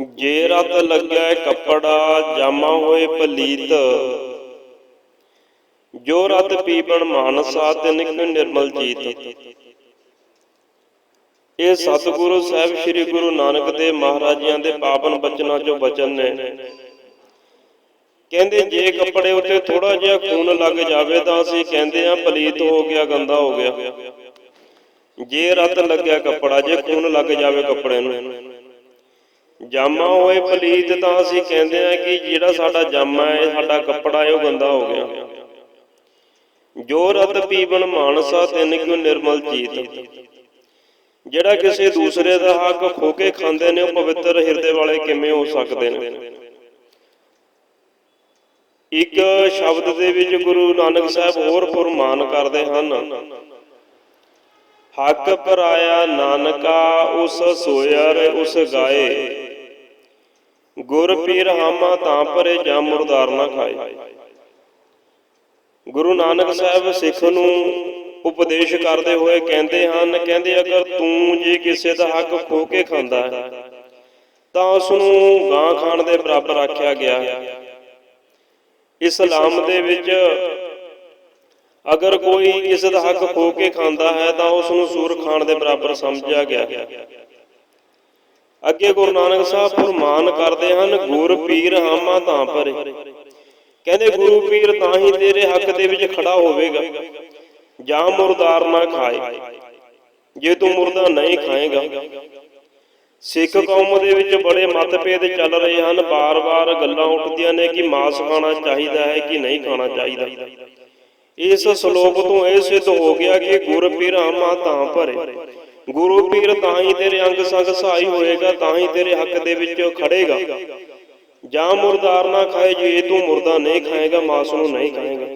ਜੇ ਰਤ ਲੱਗੈ ਕੱਪੜਾ, ਜਾਮਾ ਹੋਏ ਪਲੀਤ ਜੋ ਰਤ ਪੀਵਣ ਮਾਨਸਾ, ਤਿਨ ਕਿਉ ਨਿਰਮਲ ਜੀਤ। ਇਹ ਸਤਿਗੁਰੂ ਸਾਹਿਬ ਸ੍ਰੀ ਗੁਰੂ ਨਾਨਕ ਦੇਵ ਮਹਾਰਾਜਿਆਂ ਦੇ ਪਾਵਨ ਬਚਨਾਂ ਚੋਂ ਬਚਨ ਨੇ। ਕਹਿੰਦੇ, ਜੇ ਕੱਪੜੇ ਉੱਤੇ ਥੋੜਾ ਜਿਹਾ ਖੂਨ ਲੱਗ ਜਾਵੇ ਤਾਂ ਅਸੀਂ ਕਹਿੰਦੇ ਆ ਪਲੀਤ ਹੋ ਗਿਆ, ਗੰਦਾ ਹੋ ਗਿਆ। ਜੇ ਰਤ ਲੱਗਿਆ ਕੱਪੜਾ, ਜੇ ਖੂਨ ਲੱਗ ਜਾਵੇ ਕੱਪੜੇ ਨੂੰ। ਜਾਮਾ ਹੋਏ ਪਲੀਤ ਤਾਂ ਅਸੀਂ ਕਹਿੰਦੇ ਆ ਕਿ ਜਿਹੜਾ ਸਾਡਾ ਜਾਮਾ ਹੈ, ਸਾਡਾ ਕੱਪੜਾ ਹੈ, ਉਹ ਗੰਦਾ ਹੋ ਗਿਆ। ਜੋ ਰਤ ਪੀਵਨ ਮਾਨਸਾ, ਤਿੰਨ ਕਿਉ ਨਿਰਮਲ ਜੀਤ। ਜਿਹੜਾ ਕਿਸੇ ਦੂਸਰੇ ਦਾ ਹੱਕ ਖੋ ਕੇ ਖਾਂਦੇ ਨੇ, ਉਹ ਪਵਿੱਤਰ ਹਿਰਦੇ ਵਾਲੇ ਕਿਵੇਂ ਹੋ ਸਕਦੇ ਨੇ? ਇੱਕ ਸ਼ਬਦ ਦੇ ਵਿੱਚ ਗੁਰੂ ਨਾਨਕ ਸਾਹਿਬ ਹੋਰ ਫਰਮਾਨ ਕਰਦੇ ਹਨ, ਹੱਕ ਪਰਾਇਆ ਨਾਨਕਾ, ਉਸ ਸੋਇਰ ਉਸ ਗਾਏ। ਗੁਰ ਪੀਰ ਹਾਮਾ ਤਾਂ ਪਰੇ ਜਾਂ ਮੁਰਦਾਰ ਨਾ ਖਾਏ। ਗੁਰੂ ਨਾਨਕ ਸਾਹਿਬ ਸਿੱਖ ਨੂੰ ਉਪਦੇਸ਼ ਕਰਦੇ ਹੋਏ ਕਹਿੰਦੇ ਹਨ, ਕਹਿੰਦੇ ਅਗਰ ਤੂੰ ਜੇ ਕਿਸੇ ਦਾ ਹੱਕ ਖੋ ਕੇ ਖਾਂਦਾ ਹੈ, ਤਾਂ ਉਸ ਨੂੰ ਗਾਂ ਖਾਣ ਦੇ ਬਰਾਬਰ ਆਖਿਆ ਗਿਆ। ਹੈ ਇਸਲਾਮ ਦੇ ਵਿੱਚ ਅਗਰ ਕੋਈ ਕਿਸੇ ਦਾ ਹੱਕ ਖੋ ਕੇ ਖਾਂਦਾ ਹੈ, ਤਾਂ ਉਸ ਨੂੰ ਸੂਰ ਖਾਣ ਦੇ ਬਰਾਬਰ ਸਮਝਿਆ ਗਿਆ। ਅੱਗੇ ਗੁਰੂ ਨਾਨਕ ਸਾਹਿਬ ਫਰਮਾਨ ਕਰਦੇ ਹਨ, ਗੁਰ ਪੀਰ ਹਾਮਾ ਤਾਂ ਪਰੇ। ਕਹਿੰਦੇ, ਗੁਰੂ ਪੀਰ ਤਾਂ ਹੀ ਤੇਰੇ ਹੱਕ ਦੇ ਵਿੱਚ ਖੜਾ ਹੋਵੇਗਾ। ਜਾਂ ਮੁਰਦਾਰ ਨਾ ਖਾਏ। ਜੇ ਤੂੰ ਮੁਰਦਾ ਨਹੀਂ ਖਾਏਗਾ। ਸਿੱਖ ਕੌਮ ਦੇ ਵਿੱਚ ਬੜੇ ਮਤਭੇਦ ਚੱਲ ਰਹੇ ਹਨ। ਬਾਰ-ਬਾਰ ਗੱਲਾਂ ਉੱਠਦੀਆਂ ਨੇ ਕਿ ਮਾਸ ਖਾਣਾ ਚਾਹੀਦਾ ਹੈ ਕਿ ਨਹੀਂ ਖਾਣਾ ਚਾਹੀਦਾ। ਇਸ ਸ਼ਲੋਕ ਤੋਂ ਇਹ ਸਿੱਧ ਹੋ ਗਿਆ ਕਿ ਗੁਰ ਪੀਰ ਆਮਾ ਤਾਂ ਭਰੇ ਗੁਰੂ ਪੀਰ ਤਾਂ ਹੀ ਤੇਰੇ ਅੰਗ ਸੰਗ ਸਹਾਈ ਹੋਏਗਾ, ਤਾਂ ਹੀ ਤੇਰੇ ਹੱਕ ਦੇ ਵਿੱਚ ਖੜੇਗਾ। ਜਾਂ ਮੁਰਦਾਰ ਨਾ ਖਾਏ ਜੇ ਤੂੰ ਮੁਰਦਾ ਨਹੀਂ ਖਾਏਗਾ, ਮਾਸ ਨੂੰ ਨਹੀਂ ਖਾਏਗਾ।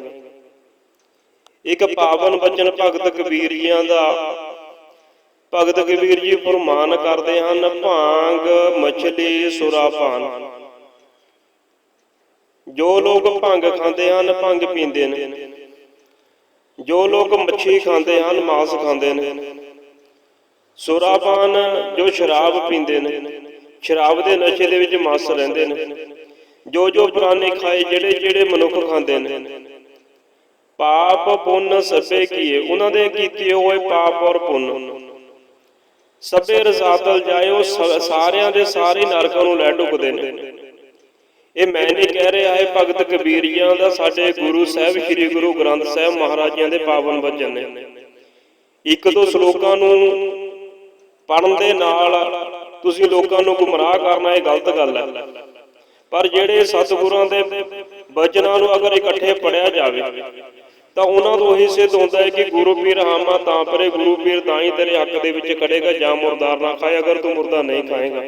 ਇੱਕ ਪਾਵਨ ਬਚਨ ਭਗਤ ਕਬੀਰ ਜੀਆਂ ਦਾ, ਭਗਤ ਕਬੀਰ ਜੀ ਫਰਮਾਨ ਕਰਦੇ ਹਨ, ਭਾਂਗ ਮਛਲੀ ਸੁਰਾਪਾਨ। ਜੋ ਲੋਕ ਭੰਗ ਖਾਂਦੇ ਹਨ, ਭੰਗ ਪੀਂਦੇ ਨੇ। ਜੋ ਲੋਕ ਮੱਛੀ ਖਾਂਦੇ ਹਨ, ਮਾਸ ਖਾਂਦੇ ਨੇ। ਸੁਰਾਪਾਨ ਜੋ ਸ਼ਰਾਬ ਪੀਂਦੇ ਨੇ, ਸ਼ਰਾਬ ਦੇ ਨਸ਼ੇ ਦੇ ਵਿੱਚ ਮਸਤ ਰਹਿੰਦੇ ਨੇ। ਜੋ ਜੋ ਪੁਰਾਣੇ ਖਾਏ, ਜਿਹੜੇ ਜਿਹੜੇ ਮਨੁੱਖ ਖਾਂਦੇ ਨੇ। ਪਾਪ ਪੁੰਨ ਸਭੇ ਕੀਏ, ਉਹਨਾਂ ਦੇ ਕੀਤੇ ਹੋਏ ਪਾਪ ਔਰ ਪੁੰਨ। ਸਭੇ ਰਸਾਤਲ ਜਾਇਓ ਸਾਰਿਆਂ ਦੇ ਸਾਰੇ ਨਰਕਾਂ ਨੂੰ ਲੈ ਢੁਕਦੇ ਨੇ। ਇਹ ਮੈਂ ਨਹੀਂ ਕਹਿ ਰਿਹਾ, ਇਹ ਭਗਤ ਕਬੀਰੀਆਂ ਦਾ ਸਾਡੇ ਗੁਰੂ ਸਾਹਿਬ, ਸ੍ਰੀ ਗੁਰੂ ਗ੍ਰੰਥ ਸਾਹਿਬ ਮਹਾਰਾਜਿਆਂ ਦੇ ਪਾਵਨ ਬਚਨ ਨੇ। ਇੱਕ ਦੋ ਸ਼ਲੋਕਾਂ ਨੂੰ ਪੜਨ ਦੇ ਨਾਲ ਤੁਸੀਂ ਲੋਕਾਂ ਨੂੰ ਗੁੰਮਰਾਹ ਕਰਨਾ ਇਹ ਗਲਤ ਗੱਲ ਹੈ। ਪਰ ਜਿਹੜੇ ਸਤਿਗੁਰਾਂ ਦੇ ਬਚਨਾਂ ਨੂੰ ਅਗਰ ਇਕੱਠੇ ਪੜਿਆ ਜਾਵੇ, ਤਾਂ ਉਹਨਾਂ ਤੋਂ ਇਹ ਸਿੱਧ ਹੁੰਦਾ ਹੈ ਕਿ ਗੁਰੂ ਪੀਰ ਹਾਮਾ ਤਾਂ ਪਰੇ, ਗੁਰੂ ਪੀਰ ਤਾਂ ਹੀ ਤੇਰੇ ਹੱਕ ਦੇ ਵਿੱਚ ਖੜੇਗਾ ਜਾਂ ਮੁਰਦਾਰ ਨਾ ਖਾਏ, ਅਗਰ ਤੂੰ ਮੁਰਦਾ ਨਹੀਂ ਖਾਏਗਾ।